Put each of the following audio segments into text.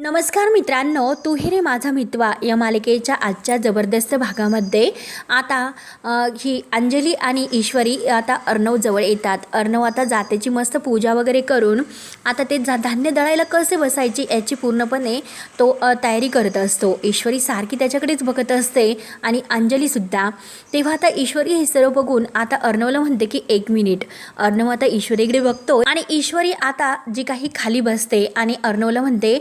नमस्कार मित्रांनो तू ही रे माझा मितवा या मालिकेच्या आजच्या जबरदस्त भागामध्ये. आता ही अंजली आणि ईश्वरी आता अर्णवजवळ येतात. अर्णव आता जातेची मस्त पूजा वगैरे करून आता ते जा धान्य दळायला कसे बसायचे याची पूर्णपणे तो तयारी करत असतो. ईश्वरी सारखी त्याच्याकडेच बघत असते आणि अंजलीसुद्धा तेव्हा आता ईश्वरी हे सर्व बघून आता अर्णवला म्हणते की एक मिनिट. अर्णव आता ईश्वरीकडे बघतो आणि ईश्वरी आता जी काही खाली बसते आणि अर्णवला म्हणते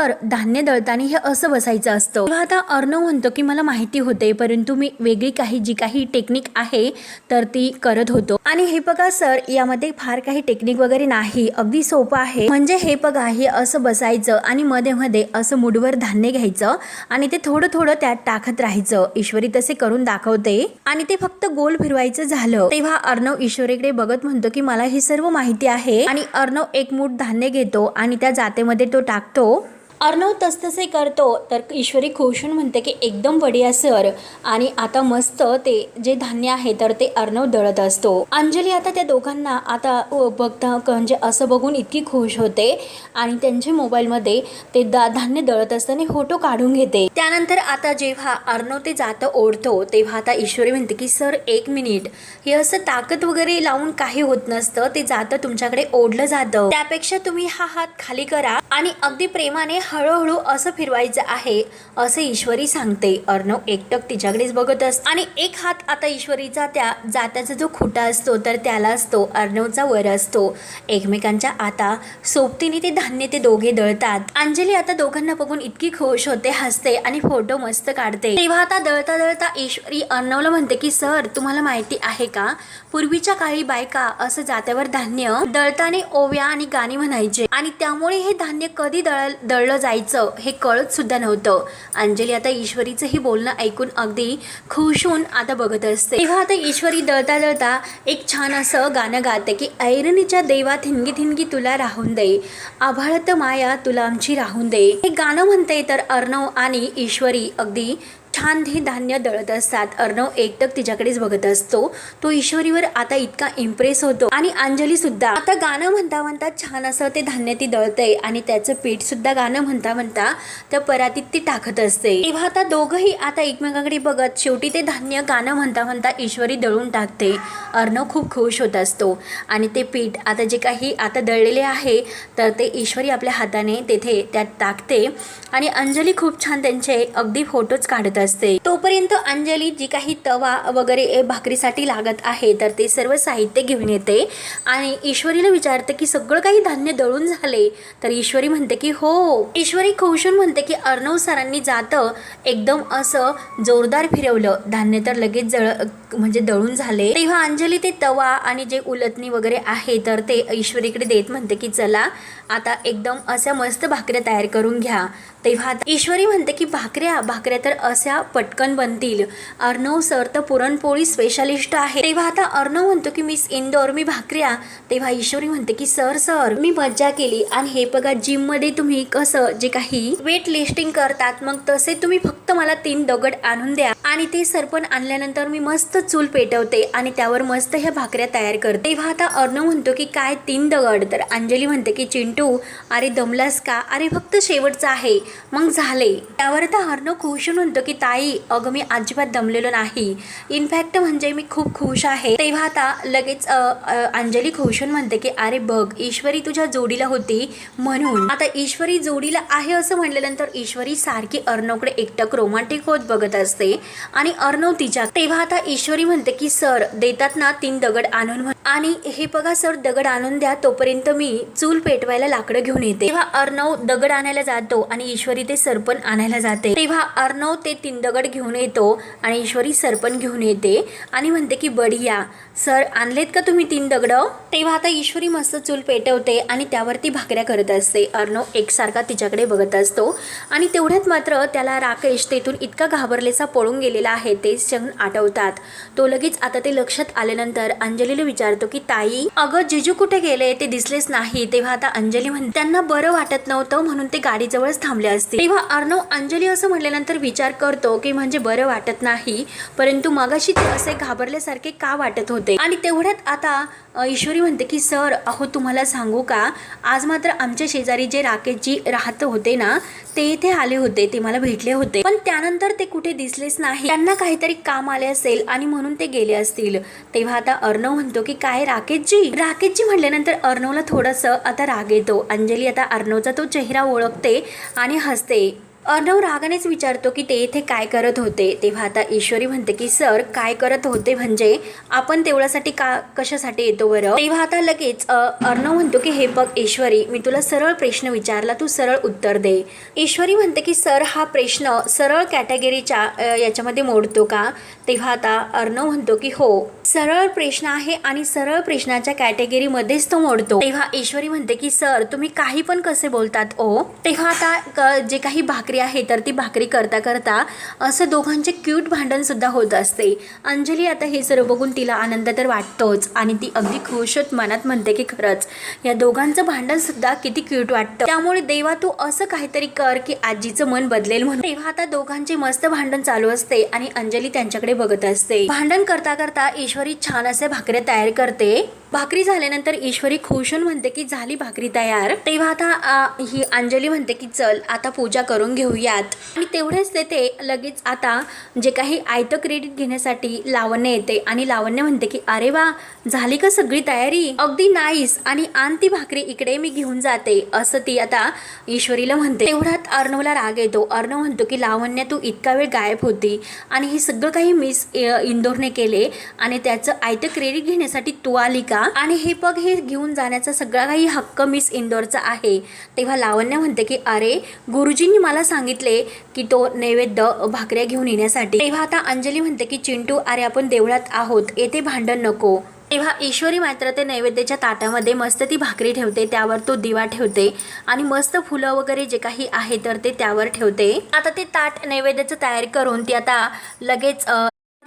तर धान्य दळताना हे असं बसायचं असतं. तेव्हा आता अर्णव म्हणतो की मला माहिती होते परंतु मी वेगळी काही जी काही टेक्निक आहे तर ती करत होतो. आणि हे बघा सर यामध्ये फार काही टेक्निक वगैरे नाही. अगदी सोपं आहे. म्हणजे हे बघा हे असं बसायचं आणि मध्ये मध्ये असं मुडवर धान्य घ्यायचं आणि ते थोडं थोडं त्यात टाकत राहायचं. ईश्वरी तसे करून दाखवते. आणि ते फक्त गोल फिरवायचं झालं. तेव्हा अर्णव ईश्वरीकडे बघत म्हणतो की मला हे सर्व माहिती आहे. आणि अर्णव एक मूठ धान्य घेतो आणि त्या जातेमध्ये तो टाकतो. अर्णव तसतसे करतो तर ईश्वरी खुशून म्हणते की एकदम बढिया सर. आणि आता मस्त ते जे धान्य आहे तर ते अर्णव दळत असतो. अंजली आता त्या दोघांना आता बघता म्हणजे असं बघून इतकी खुश होते. आणि त्यांच्या मोबाईलमध्ये ते दा धान्य दळत असताना फोटो काढून घेते. त्यानंतर आता जेव्हा अर्णव ते जातं ओढतो तेव्हा आता ईश्वरी म्हणते की सर एक मिनिट. हे असं ताकद वगैरे लावून काही होत नसतं. ते जातं तुमच्याकडे ओढलं जातं. त्यापेक्षा तुम्ही हा हात खाली करा. आणि अगदी प्रेमाने हळूहळू असं फिरवायचं आहे असे ईश्वरी सांगते. अर्णव एकटक तिच्याकडेच बघत असत आणि एक हात आता ईश्वरीचा त्या जात्याचा जो खुटा असतो तर त्याला असतो अर्णवचा वर असतो. एकमेकांच्या आता सोबतीने ते धान्य ते दोघे दळतात. अंजली आता दोघांना बघून इतकी खुश होते हसते आणि फोटो मस्त काढते. तेव्हा आता दळता दळता ईश्वरी अर्णवला म्हणते की सर तुम्हाला माहिती आहे का? पूर्वीच्या काळी बायका असं जात्यावर धान्य दळताने ओव्या आणि गाणी म्हणायचे आणि त्यामुळे हे धान्य कधी दळ दळलं जायचं हे कळत सुद्धा नव्हतं. अंजली आता ईश्वरीचं हे बोलणं ऐकून अगदी खुश होऊन आता बघत असते. तेव्हा आता ईश्वरी दळता दळता एक छान असं गाणं गाते की ऐरणीच्या देवा थिनगी थिनगी तुला राहून दे. आभाळत माया तुला आमची राहून दे. हे गाणं म्हणते तर अर्णव आणि ईश्वरी अगदी छान हे धान्य दळत असतात. अर्णव एकटक तिच्याकडेच बघत असतो. तो ईश्वरीवर आता इतका इम्प्रेस होतो. आणि अंजली सुद्धा. आता गाणं म्हणता म्हणता छान असं ते धान्य ती दळते आणि त्याचं पीठ सुद्धा गाणं म्हणता म्हणता त्या परातीत ती टाकत असते. तेव्हा आता दोघंही आता एकमेकांकडे बघत शेवटी ते धान्य गाणं म्हणता म्हणता ईश्वरी दळून टाकते. अर्णव खूप खुश होत असतो. आणि ते पीठ आता जे काही आता दळलेले आहे तर ते ईश्वरी आपल्या हाताने तेथे त्यात टाकते. आणि अंजली खूप छान त्यांचे अगदी फोटोज काढत असते. तोपर्यंत अंजली जी काही तवा वगैरे भाकरीसाठी लागत आहे तर ते सर्व साहित्य घेऊन येते. आणि ईश्वरीला विचारते की सगळं काही धान्य दळून झाले? तर ईश्वरी म्हणते की हो. ईश्वरी खुशून म्हणते की अर्णव सरांनी जातं एकदम असं जोरदार फिरवलं. धान्य तर लगेच जळ म्हणजे दळून झाले. तेव्हा अंजली ते तवा आणि जे उलटणी वगैरे आहे तर ते ईश्वरीकडे देत म्हणते की चला आता एकदम अशा मस्त भाकऱ्या तयार करून घ्या. तेव्हा आता ईश्वरी म्हणते की भाकऱ्या भाकऱ्या तर अशा पटकन बनतील. अर्णव सर तर पुरणपोळी स्पेशालिस्ट आहे तेव्हा आता अर्णव म्हणतो की मिस इंदोर मी भाकऱ्या. तेव्हा ईश्वरी म्हणते की सर सर मी मज्जा केली. आणि हे बघा जिममध्ये तुम्ही कसं जे काही वेट लिस्टिंग करतात मग तसे तुम्ही फक्त मला तीन दगड आणून द्या. आणि ते सरपण आणल्यानंतर मी मस्त चूल पेटवते आणि त्यावर मस्त ह्या भाकऱ्या तयार करते. तेव्हा आता अर्णव म्हणतो की काय तीन दगड? तर अंजली म्हणते की चिंटू अरे दमलास का? अरे फक्त शेवटचं आहे. मग झाले. त्यावर आता अर्णव खुश म्हणतो की ताई अगं मी अजिबात दमलेलो नाही. इनफॅक्ट म्हणजे मी खूप खुश आहे. तेव्हा आता लगेच अंजली खुशून म्हणते की अरे बघ ईश्वरी तुझ्या जोडीला होती म्हणून. आता ईश्वरी जोडीला आहे असं म्हणल्यानंतर ईश्वरी सारखी अर्णवकडे एकटक रोमांटिक होत बघत असते. आणि अर्णव तिच्या. तेव्हा आता ईश्वरी म्हणते की सर देतात ना तीन दगड आणून म्हण- आणि हे बघा सर दगड आणून द्या तोपर्यंत मी चूल पेटवायला लाकडं घेऊन येते. तेव्हा अर्णव दगड आणायला जातो आणि ईश्वरी ते सरपण आणायला जाते. तेव्हा अर्णव ते तीन दगड घेऊन येतो आणि ईश्वरी सरपण घेऊन येते आणि म्हणते की बढिया. सर आणलेत का तुम्ही तीन दगड? तेव्हा आता ईश्वरी मस्त चूल पेटवते आणि त्यावरती भाकऱ्या करत असते. अर्णव एकसारखा तिच्याकडे बघत असतो आणि तेवढ्यात मात्र त्याला राकेश तेथून इतका घाबरलेसा पळून केलेला आहे ते क्षण आठवतात. तो लगेच आता ते लक्षात आल्यानंतर अंजलीला विचारतो की ताई अगं जिजू कुठे गेले? ते दिसलेच नाही. तेव्हा आता अंजली म्हणते त्यांना बरं वाटत नव्हतं म्हणून ते गाडीजवळच थांबले असते. तेव्हा अर्णव अंजली असं म्हटल्यानंतर विचार करतो की म्हणजे बरं वाटत नाही परंतु मगाशी ते असे घाबरल्यासारखे का वाटत होते? आणि तेवढ्यात आता ईश्वरी म्हणते की सर अहो तुम्हाला सांगू का? आज मात्र आमच्या शेजारी जे राकेशजी राहत होते ना ते इथे आले होते ते मला भेटले होते. पण त्यानंतर ते कुठे दिसलेच नाही. त्यांना काहीतरी काम आले असेल आणि म्हणून ते गेले असतील. तेव्हा आता अर्णव म्हणतो की काय राकेशजी? राकेशजी म्हटल्यानंतर अर्णवला थोडस आता राग येतो. अंजली आता अर्णवचा तो चेहरा ओळखते आणि हसते. अर्णव रागानेच विचारतो की ते इथे काय करत होते? तेव्हा आता ईश्वरी म्हणते की सर काय करत होते म्हणजे? आपण तेवढ्यासाठी का कशासाठी येतो बरं? तेव्हा आता लगेच अर्णव म्हणतो की हे बघ ईश्वरी मी तुला सरळ प्रश्न विचारला तू सरळ उत्तर दे. ईश्वरी म्हणते की सर हा प्रश्न सरळ कॅटेगरीच्या याच्यामध्ये मोडतो का? तेव्हा आता अर्णव म्हणतो की हो सरळ प्रश्न आहे आणि सरळ प्रश्नाच्या कॅटेगरीमध्येच तो मोडतो. तेव्हा ईश्वरी म्हणते की सर तुम्ही काही पण कसे बोलतात ओ? तेव्हा आता जे काही भाकरी आहे तर ती भाकरी करता करता असं दोघांचे क्यूट भांडण सुद्धा होत असते. अंजली आता हे सर्व बघून तिला आनंद तर वाटतोच आणि ती अगदी खुश होत मनात म्हणते की खरंच या दोघांचं भांडण सुद्धा किती क्यूट वाटतं. त्यामुळे देवा तू असं काहीतरी कर की आजीचं मन बदलेल म्हणून. तेव्हा आता दोघांचे मस्त भांडण चालू असते आणि अंजली त्यांच्याकडे बघत असते. भांडण करता करता ईश्वरी छान असे भाकऱ्या तयार करते. भाकरी झाल्यानंतर ईश्वरी खुशून म्हणते की झाली भाकरी तयार. तेव्हा आता ही अंजली म्हणते की चल आता पूजा करून घेऊयात. आणि तेवढेच तेथे लगेच आता जे काही आयतं क्रेडिट घेण्यासाठी लावण्य येते आणि लावण्य म्हणते की अरे वा झाली का सगळी तयारी? अगदी नाईस आणि आण ती भाकरी इकडे मी घेऊन जाते असं ती आता ईश्वरीला म्हणते. तेवढ्यात अर्णवला राग येतो. अर्णव म्हणतो की लावण्य तू इतका वेळ गायब होती आणि हे सगळं काही मिस इंदोरने केले आणि त्याचं आयतं क्रेडिट घेण्यासाठी तू आली का? आणि हे पग हे घेऊन जाण्याचा सगळा काही हक्क मिस इंदोरचा आहे. तेव्हा लावण्य म्हणते की अरे गुरुजींनी मला सांगितले की तो नैवेद्य भाकऱ्या घेऊन येण्यासाठी. तेव्हा आता अंजली म्हणते की चिंटू अरे आपण देवळात आहोत. येथे भांडण नको. तेव्हा ईश्वरी मात्र ते नैवेद्याच्या ताटामध्ये मस्त ती भाकरी ठेवते. त्यावर तो दिवा ठेवते. आणि मस्त फुलं वगैरे जे काही आहे तर ते त्यावर ठेवते. आता ते ताट नैवेद्याचं तयार करून ती आता लगेच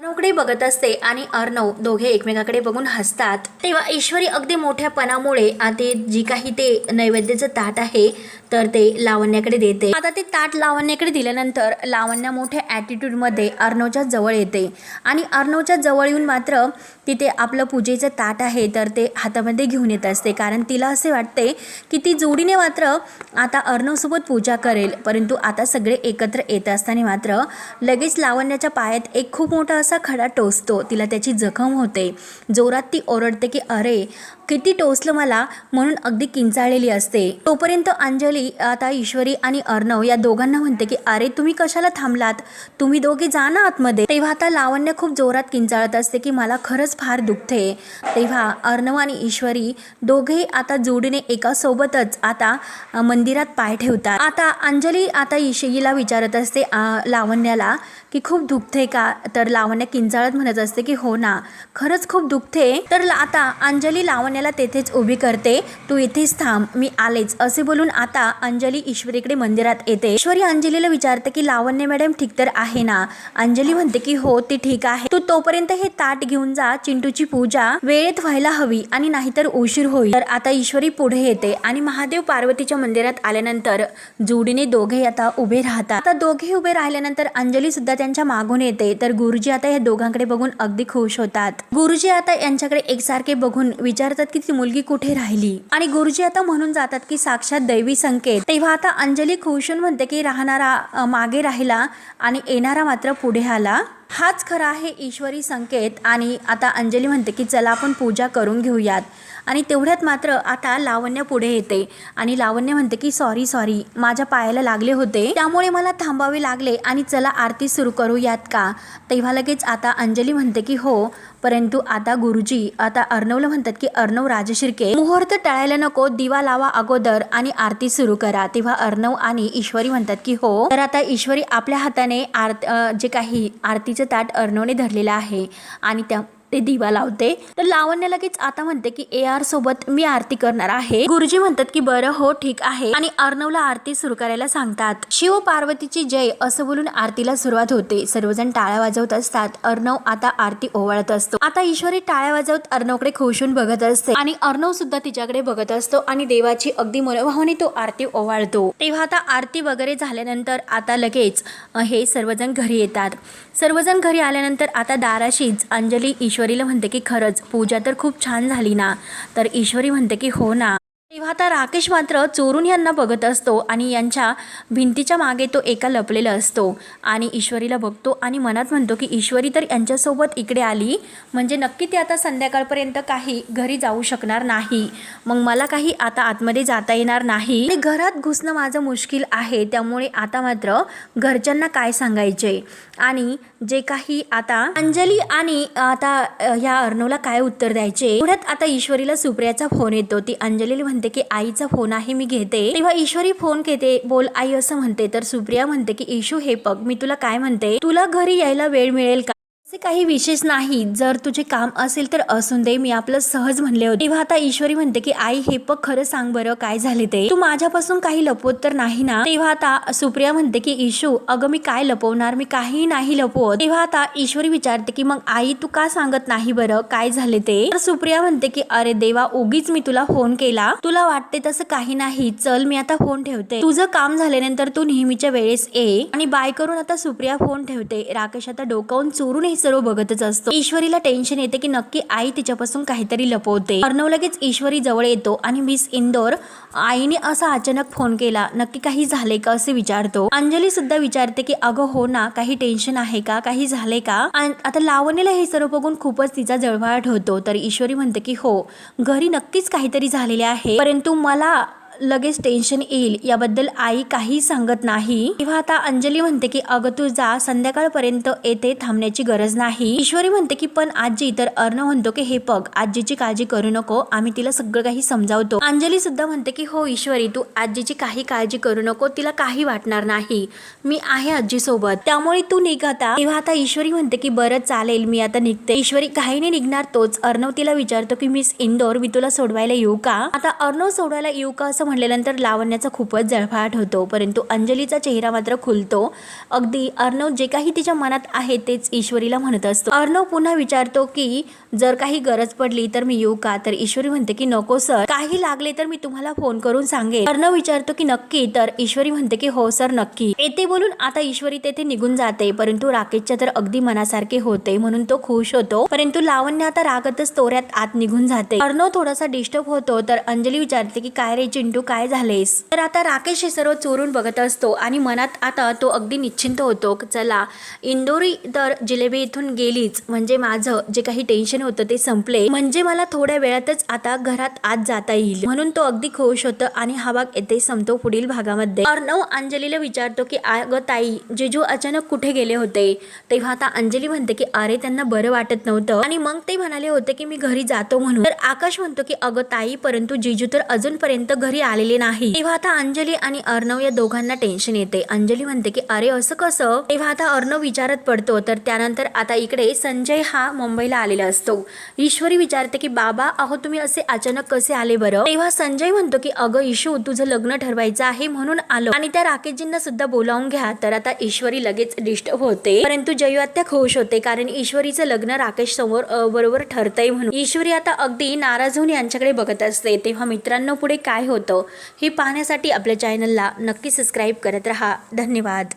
अर्णवकडे बघत असते आणि अर्णव दोघे एकमेकाकडे बघून हसतात. तेव्हा ईश्वरी अगदी मोठ्यापणामुळे आता जी काही ते नैवेद्याचं ताट आहे तर ते लावण्याकडे देते. आता ते ताट लावण्याकडे दिल्यानंतर लावण्या मोठ्या ॲटिट्यूडमध्ये अर्णवच्या जवळ येते. आणि अर्णवच्या जवळ येऊन मात्र तिथे आपलं पूजेचं ताट आहे तर ते हातामध्ये घेऊन येत असते. कारण तिला असे वाटते की ती जोडीने मात्र आता अर्णवसोबत पूजा करेल. परंतु आता सगळे एकत्र येत असताना मात्र लगेच लावण्याच्या पायात एक खूप मोठा असा खडा टोचतो. तिला त्याची जखम होते. जोरात ती ओरडते की अरे किती टोचलं मला म्हणून अगदी किंचाळलेली असते. तोपर्यंत अंजली आता ईश्वरी आणि अर्णव या दोघांना म्हणते की अरे तुम्ही कशाला थांबलात? तुम्ही दोघे जा ना आतमध्ये. तेव्हा आता लावण्य खूप जोरात किंचाळत असते की मला खरंच फार दुखते. तेव्हा अर्णव आणि ईश्वरी दोघेही आता जोडीने एका सोबतच आता मंदिरात पाय ठेवतात. आता अंजली आता ईशईला विचारत असते लावण्याला की खूप दुखते का? तर लावण्य किंचाळत म्हणत असते की हो ना खरंच खूप दुखते. तर आता अंजली लावण्याला तेथेच उभी करते. तू इथेच थांब मी आलेच असे बोलून आता अंजली ईश्वरीकडे मंदिरात येते. ईश्वरी अंजलीला विचारते की लावण्य मॅडम ठीक तर आहे ना? अंजली म्हणते की हो ती ठीक आहे. तू तोपर्यंत हे ताट घेऊन जा चिंटूची पूजा वेळेत व्हायला हवी आणि नाहीतर उशीर होईल. तर आता ईश्वरी पुढे येते आणि महादेव पार्वतीच्या मंदिरात आल्यानंतर जोडीने दोघे आता उभे राहतात. आता दोघे उभे राहिल्यानंतर अंजली सुद्धा त्यांच्या मागून येते. तर गुरुजी आता या दोघांकडे बघून अगदी खुश होतात. गुरुजी आता यांच्याकडे एकसारखे बघून विचारतात की ती मुलगी कुठे राहिली? आणि गुरुजी आता म्हणून जातात की साक्षात दैवी संकेत. तेव्हा आता अंजली खुश होऊन म्हणते की राहणारा मागे राहिला आणि येणारा मात्र पुढे आला. हाच खरा आहे ईश्वरी संकेत आणि आता अंजली म्हणते की चला आपण पूजा करून घेऊयात. आणि तेवढ्यात मात्र आता लावण्य पुढे येते. आणि लावण्य म्हणते की सॉरी सॉरी माझ्या पायाला लागले होते. त्यामुळे मला थांबावे लागले आणि चला आरती सुरू करूयात का? तेव्हा लगेच आता अंजली म्हणते की हो परंतु आता गुरुजी आता अर्णवला म्हणतात की अर्णव राजशिर्के मुहूर्त टळायला नको दिवा लावा अगोदर आणि आरती सुरू करा. तेव्हा अर्णव आणि ईश्वरी म्हणतात की हो तर आता ईश्वरी आपल्या हाताने आरत जे काही आरतीचं ताट अर्णवने धरलेलं आहे आणि त्या ते दिवा लावते. तर लावण्य लगेच आता म्हणते की ए आर सोबत मी आरती करणार आहे. गुरुजी म्हणतात की बरं हो ठीक आहे. आणि अर्णवला आरती सुरू करायला सांगतात. शिव पार्वतीची जय असं बोलून आरतीला सुरुवात होते. सर्वजण टाळ्या वाजवत असतात. अर्णव आता आरती ओवाळत असतो. आता ईश्वरी टाळ्या वाजवत अर्णवकडे खुशून बघत असते. आणि अर्णव सुद्धा तिच्याकडे बघत असतो आणि देवाची अगदी मनोभावाने तो आरती ओवाळतो. तेव्हा आता आरती वगैरे झाल्यानंतर आता लगेच हे सर्वजण घरी येतात. सर्वजण घरी आल्यानंतर आता दाराशीच. अंजली ईश्वरीला म्हणते की खरंच पूजा तर खूप छान झाली ना. तर ईश्वरी म्हणते की हो ना. तेव्हा आता राकेश मात्र चोरून यांना बघत असतो आणि यांच्या भिंतीच्या मागे तो एका लपलेला असतो. आणि ईश्वरीला बघतो आणि मनात म्हणतो की ईश्वरी तर यांच्यासोबत इकडे आली. म्हणजे नक्की ती आता संध्याकाळपर्यंत काही घरी जाऊ शकणार नाही. मग मला काही आता आतमध्ये जाता येणार नाही. आणि घरात घुसणं माझं मुश्किल आहे. त्यामुळे आता मात्र घरच्यांना काय सांगायचे? आणि जे काही आता अंजली आणि आता या ह्या अर्णवला काय उत्तर द्यायचे? एवढ्यात आता ईश्वरीला सुप्रियाचा फोन येतो. ती अंजलीला म्हणते की आईचा फोन आहे मी घेते. तेव्हा ईश्वरी फोन घेते बोल आई असं म्हणते. तर सुप्रिया म्हणते की इशू हे बघ मी तुला काय म्हणते? तुला घरी यायला वेळ मिळेल का? असे काही विशेष नाही. जर तुझे काम असेल तर असून दे. मी आपलं सहज म्हणले होते. तेव्हा आता ईश्वरी म्हणते की आई हे पग खरं सांग बरं. काय झाले ते? तू माझ्यापासून काही लपवत तर नाही ना? तेव्हा आता सुप्रिया म्हणते की इशू अगं मी काय लपवणार? मी काही नाही लपवत. तेव्हा आता ईश्वरी विचारते की मग आई तू का सांगत नाही बरं? काय झाले ते? तर सुप्रिया म्हणते की अरे देवा उगीच मी तुला फोन केला. तुला वाटते तसं काही नाही. चल मी आता फोन ठेवते. तुझं काम झाल्यानंतर तू नेहमीच्या वेळेस ये. आणि बाय करून आता सुप्रिया फोन ठेवते. राकेश आता डोकावून चोरून सर्व बघतच असतो. ईश्वरीला टेन्शन येते की नक्की आई तिच्यापासून काहीतरी लपवते. अर्णव लगेच ईश्वरी जवळ येतो आणि मिस इंदोर आईने असा अचानक फोन केला नक्की काही झाले का असे विचारतो. अंजली सुद्धा विचारते की अगं हो ना काही टेन्शन आहे का? काही झाले का? आता लावणीला हे सर्व बघून खूपच तिचा जळवाट होतो. तर ईश्वरी म्हणते की हो घरी नक्कीच काहीतरी झालेले आहे. परंतु मला लगेच टेन्शन येईल याबद्दल आई काही सांगत नाही. तेव्हा आता अंजली म्हणते की अगं तू जा संध्याकाळपर्यंत येथे थांबण्याची गरज नाही. ईश्वरी म्हणते की पण आजी तर अर्णव म्हणतो की हे पग आजीची काळजी करू नको आम्ही तिला सगळं काही समजावतो. अंजली सुद्धा म्हणते की हो ईश्वरी तू आजीची काही काळजी करू नको तिला काही वाटणार नाही. मी आहे आजी सोबत त्यामुळे तू निघ आता. तेव्हा आता ईश्वरी म्हणते की बरं चालेल मी आता निघते. ईश्वरी घाईने निघणार तोच अर्णव तिला विचारतो की मिस इंदोर मी तुला सोडवायला येऊ का? आता अर्णव सोडवायला येऊ का असं म्हटल्यानंतर लावण्याचा खूपच जळफाट होतो. परंतु अंजलीचा चेहरा मात्र खुलतो. अगदी अर्णव जे काही तिच्या मनात आहे तेच ईश्वरीला म्हणत असतो. अर्णव पुन्हा विचारतो की जर काही गरज पडली तर मी येऊ का तर ईश्वरी म्हणते की नको सर. काही लागले तर मी तुम्हाला फोन करून सांगेन अर्णव विचारतो की नक्की तर ईश्वरी म्हणते की हो सर नक्की येते बोलून आता ईश्वरी तेथे निघून जाते. परंतु राकेशच्या तर अगदी मनासारखे होते म्हणून तो खुश होतो. परंतु लावण्य आता रागतच तोऱ्यात आत निघून जाते. अर्णव थोडासा डिस्टर्ब होतो. तर अंजली विचारते की काय रे चिंटू? काय झालेस? तर आता राकेश हे सर्व चोरून बघत असतो आणि मनात आता तो अगदी निश्चिंत होतो चला इंदोरी तर जिलेबी इथून गेलीच. म्हणजे माझं जे काही टेन्शन होतं ते संपले. म्हणजे मला थोड्या वेळातच आता घरात आत जाता येईल. म्हणून तो अगदी खुश होतो आणि हा भाग येथे संपतो पुढील भागामध्ये. अर्णव अंजलीला विचारतो की अगं ताई जेजू अचानक कुठे गेले होते? तेव्हा आता अंजली म्हणते की अरे त्यांना बरं वाटत नव्हतं. आणि मग ते म्हणाले होते की मी घरी जातो म्हणून. तर आकाश म्हणतो की अगं ताई परंतु जिजू तर अजूनपर्यंत घरी आलेले नाही. तेव्हा आता अंजली आणि अर्णव या दोघांना टेन्शन येते. अंजली म्हणते की अरे असं कसं? तेव्हा आता अर्णव विचारत पडतो. तर त्यानंतर आता इकडे संजय हा मुंबईला आलेला असतो. ईश्वरी विचारते की बाबा अहो तुम्ही असे अचानक कसे आले बरं? तेव्हा संजय म्हणतो की अगं ईशू तुझं लग्न ठरवायचं आहे म्हणून आलो. आणि त्या राकेशजींना सुद्धा बोलावून घ्या. तर आता ईश्वरी लगेच डिस्टर्ब होते. परंतु जयू आत्या खुश होते कारण ईश्वरीचं लग्न राकेश समोर बरोबर ठरतंय म्हणून. ईश्वरी आता अगदी नाराज होऊन यांच्याकडे बघत असते. तेव्हा मित्रांनो पुढे काय होतं? हे पाहण्यासाठी आपल्या चॅनलला नक्की सबस्क्राईब करत रहा. धन्यवाद.